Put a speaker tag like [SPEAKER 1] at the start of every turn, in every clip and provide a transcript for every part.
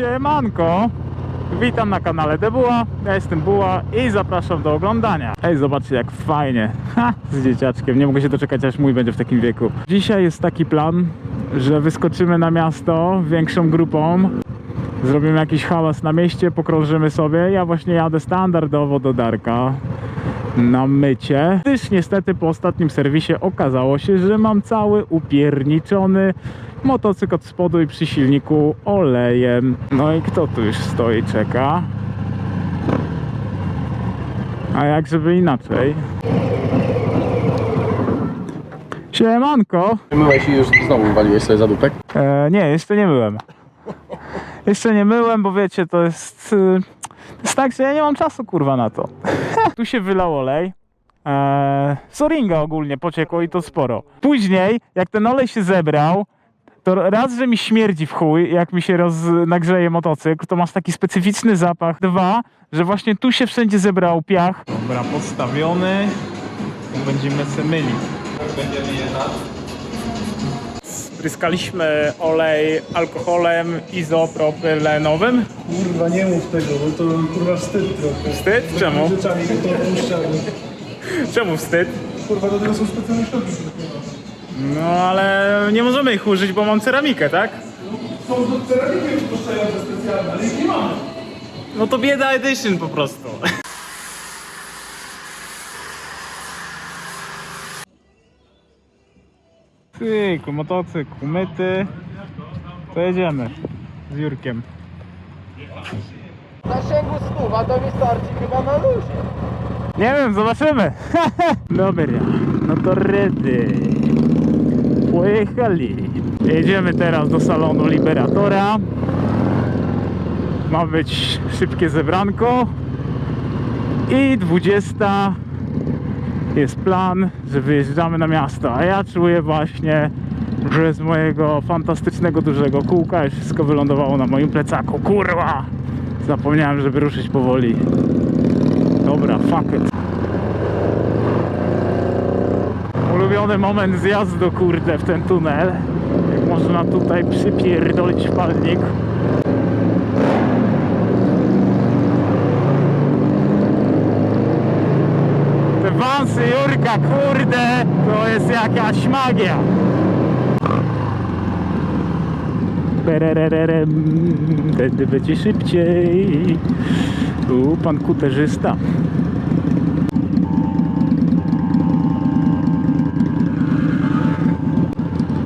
[SPEAKER 1] Siemanko! Witam na kanale Debuła, ja jestem Buła i zapraszam do oglądania. Ej, zobaczcie jak fajnie, ha, z dzieciaczkiem, nie mogę się doczekać aż mój będzie w takim wieku. Dzisiaj jest taki plan, że wyskoczymy na miasto większą grupą, zrobimy jakiś hałas na mieście, pokrążymy sobie. Ja właśnie jadę standardowo do Darka na mycie, gdyż niestety po ostatnim serwisie okazało się, że mam cały upierniczony motocykl od spodu i przy silniku olejem. No i kto tu już stoi, czeka? A jak żeby inaczej? Siemanko!
[SPEAKER 2] Myłeś i już znowu waliłeś sobie zadupek?
[SPEAKER 1] E, nie, jeszcze nie myłem. Jeszcze nie myłem, bo wiecie, to jest, y, to jest tak, że ja nie mam czasu kurwa na to. tu się wylał olej. E, Soringa ogólnie pociekło i to sporo. Później, jak ten olej się zebrał, to raz, że mi śmierdzi w chuj, jak mi się roz, nagrzeje motocykl, to masz taki specyficzny zapach. Dwa, że właśnie tu się wszędzie zebrał piach. Dobra, postawiony. Będziemy se myli. Spryskaliśmy olej alkoholem izopropylenowym.
[SPEAKER 3] Kurwa, nie mów tego, bo to kurwa wstyd trochę.
[SPEAKER 1] Wstyd? Czemu?
[SPEAKER 3] Rzeczami to opuszczamy.
[SPEAKER 1] Czemu wstyd?
[SPEAKER 3] Kurwa, do tego są specjalne środki.
[SPEAKER 1] No ale nie możemy ich użyć, bo mam ceramikę, tak?
[SPEAKER 3] Są do ceramiki już puszczające specjalne, ale ich nie mamy.
[SPEAKER 1] No to bieda edition po prostu. Cykl, motocykl myty. To jedziemy z Jurkiem.
[SPEAKER 2] Zasięgu stuwa to wystarczy chyba na luzie.
[SPEAKER 1] Nie wiem, zobaczymy. Dobra, no to ready. Pojechali. Jedziemy teraz do salonu Liberatora. Ma być szybkie zebranko. I 20 jest plan, że wyjeżdżamy na miasto. A ja czuję właśnie, że z mojego fantastycznego dużego kółka już wszystko wylądowało na moim plecaku. Kurwa! Zapomniałem, żeby ruszyć powoli. Dobra, fuck it. Ulubiony moment zjazdu, kurde, w ten tunel. Jak można tutaj przypierdolić palnik. Te wansy Jurka, kurde, to jest jakaś magia. Wtedy będzie szybciej. Tu pan kuterzysta.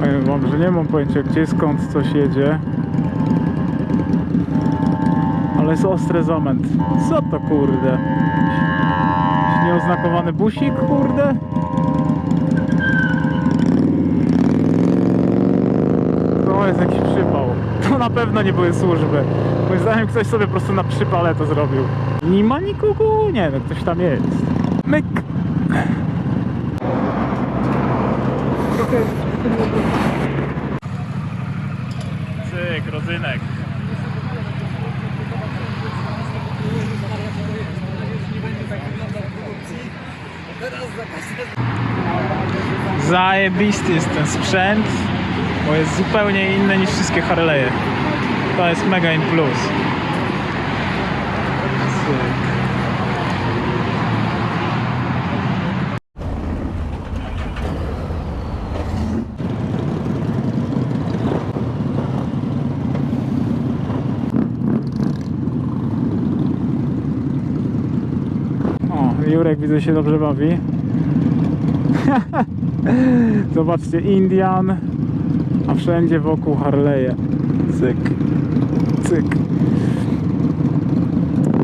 [SPEAKER 1] Powiem wam, że nie mam pojęcia gdzie, skąd coś jedzie. Ale jest ostry zamęt. Co to kurde? Nieoznakowany busik, kurde? To jest jakiś przypał. To na pewno nie były służby. Moim zdaniem ktoś sobie po prostu na przypale to zrobił. Nie ma nikogo? Nie, no ktoś tam jest. Myk! Rodzynek. Zajebisty jest ten sprzęt, bo jest zupełnie inny niż wszystkie Harley'e. To jest mega in plus. Cyk. O, Jurek widzę się dobrze bawi. Zobaczcie, Indian, a wszędzie wokół Harley'e. Cyk, cyk.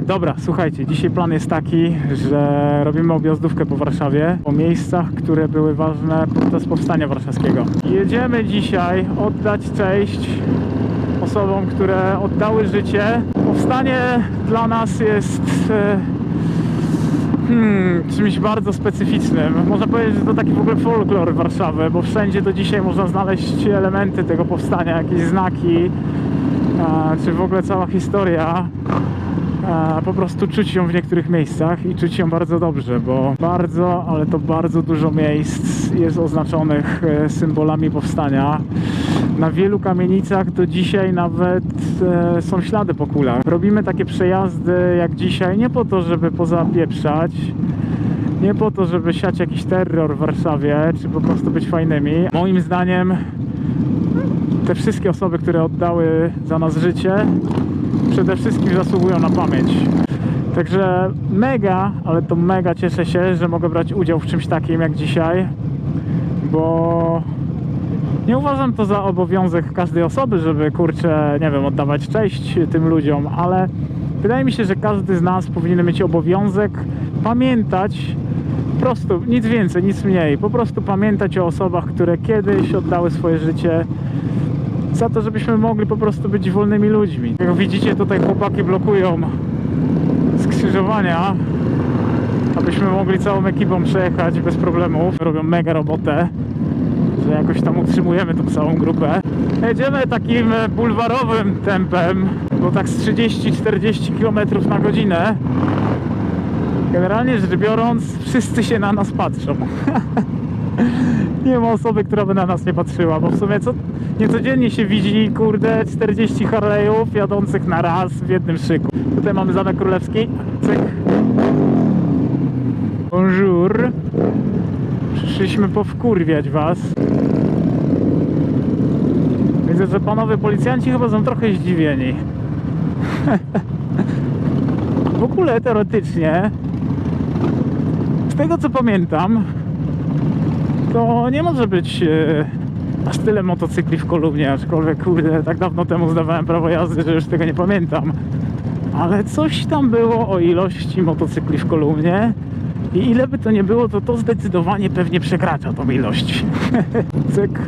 [SPEAKER 1] Dobra, słuchajcie, dzisiaj plan jest taki, że robimy objazdówkę po Warszawie, po miejscach, które były ważne podczas powstania warszawskiego. Jedziemy dzisiaj oddać cześć osobom, które oddały życie. Powstanie dla nas jest e, hmm, czymś bardzo specyficznym. Można powiedzieć, że to taki w ogóle folklor Warszawy, bo wszędzie do dzisiaj można znaleźć elementy tego powstania, jakieś znaki, czy w ogóle cała historia. Po prostu czuć ją w niektórych miejscach i czuć ją bardzo dobrze, bo bardzo, ale to bardzo dużo miejsc jest oznaczonych e, symbolami powstania. Na wielu kamienicach do dzisiaj nawet e, są ślady po kulach. Robimy takie przejazdy jak dzisiaj nie po to, żeby pozapieprzać, nie po to, żeby siać jakiś terror w Warszawie, czy po prostu być fajnymi. Moim zdaniem te wszystkie osoby, które oddały za nas życie, przede wszystkim zasługują na pamięć. Także mega, ale to mega cieszę się, że mogę brać udział w czymś takim jak dzisiaj, bo nie uważam to za obowiązek każdej osoby, żeby kurczę, nie wiem, oddawać cześć tym ludziom, ale wydaje mi się, że każdy z nas powinien mieć obowiązek pamiętać po prostu, nic więcej, nic mniej, po prostu pamiętać o osobach, które kiedyś oddały swoje życie za to, żebyśmy mogli po prostu być wolnymi ludźmi. Jak widzicie, tutaj chłopaki blokują skrzyżowania, abyśmy mogli całą ekipą przejechać bez problemów. Robią mega robotę, że jakoś tam utrzymujemy tą całą grupę. Jedziemy takim e, bulwarowym tempem, bo tak z 30-40 km na godzinę. Generalnie rzecz biorąc, wszyscy się na nas patrzą. nie ma osoby, która by na nas nie patrzyła, bo w sumie co niecodziennie się widzi, kurde, 40 Harley'ów jadących na raz w jednym szyku. Tutaj mamy Zamek Królewski. Cyk. Przyszliśmy powkurwiać was. Widzę, że panowie policjanci chyba są trochę zdziwieni. w ogóle teoretycznie, z tego co pamiętam, to nie może być e, aż tyle motocykli w Kolumnie, aczkolwiek kurde, tak dawno temu zdawałem prawo jazdy, że już tego nie pamiętam. Ale coś tam było o ilości motocykli w Kolumnie i ile by to nie było, to to zdecydowanie pewnie przekracza tą ilość. cyk,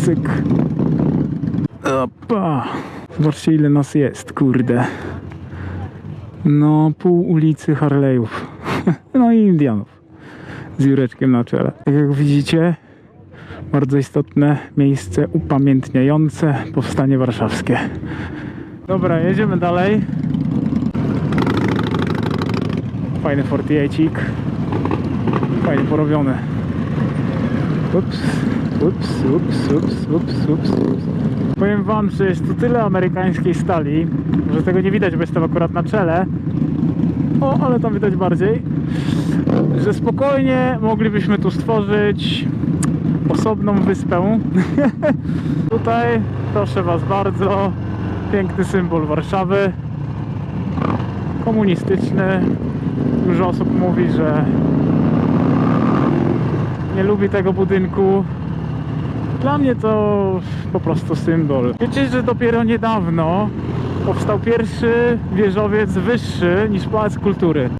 [SPEAKER 1] cyk. Opa. Zobaczcie ile nas jest, kurde. No, pół ulicy Harley'ów. no i Indianów z Jureczkiem na czele. Tak jak widzicie, bardzo istotne miejsce upamiętniające powstanie warszawskie. Dobra, jedziemy dalej. Fajny 48. Fajnie porobiony. Ups, ups, ups, ups, ups, ups, ups. Powiem wam, że jest tu tyle amerykańskiej stali, że tego nie widać, bo jestem akurat na czele. O, ale tam widać bardziej że spokojnie moglibyśmy tu stworzyć osobną wyspę. Tutaj, proszę Was bardzo, piękny symbol Warszawy. Komunistyczny. Dużo osób mówi, że nie lubi tego budynku. Dla mnie to po prostu symbol. Wiecie, że dopiero niedawno powstał pierwszy wieżowiec wyższy niż Pałac Kultury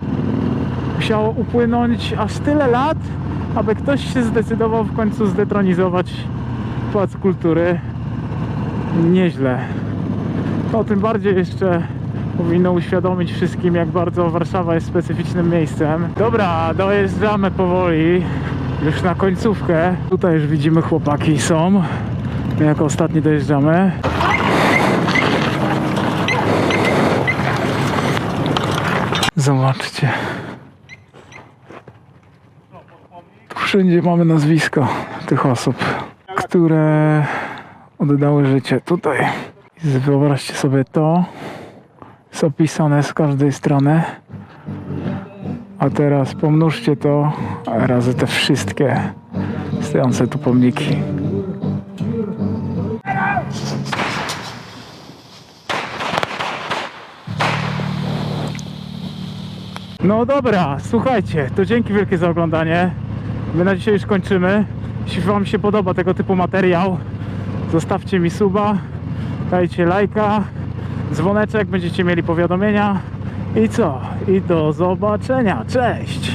[SPEAKER 1] musiało upłynąć aż tyle lat, aby ktoś się zdecydował w końcu zdetronizować Pałac Kultury. Nieźle. To tym bardziej jeszcze powinno uświadomić wszystkim, jak bardzo Warszawa jest specyficznym miejscem. Dobra, dojeżdżamy powoli. Już na końcówkę. Tutaj już widzimy chłopaki są. My jako ostatni dojeżdżamy. Zobaczcie. Wszędzie mamy nazwisko tych osób, które oddały życie tutaj. Wyobraźcie sobie to. Jest opisane z każdej strony. A teraz pomnóżcie to razy te wszystkie stojące tu pomniki. No dobra, słuchajcie, to dzięki wielkie za oglądanie. My na dzisiaj już kończymy. Jeśli Wam się podoba tego typu materiał, zostawcie mi suba, dajcie lajka, dzwoneczek, będziecie mieli powiadomienia. I co? I do zobaczenia. Cześć!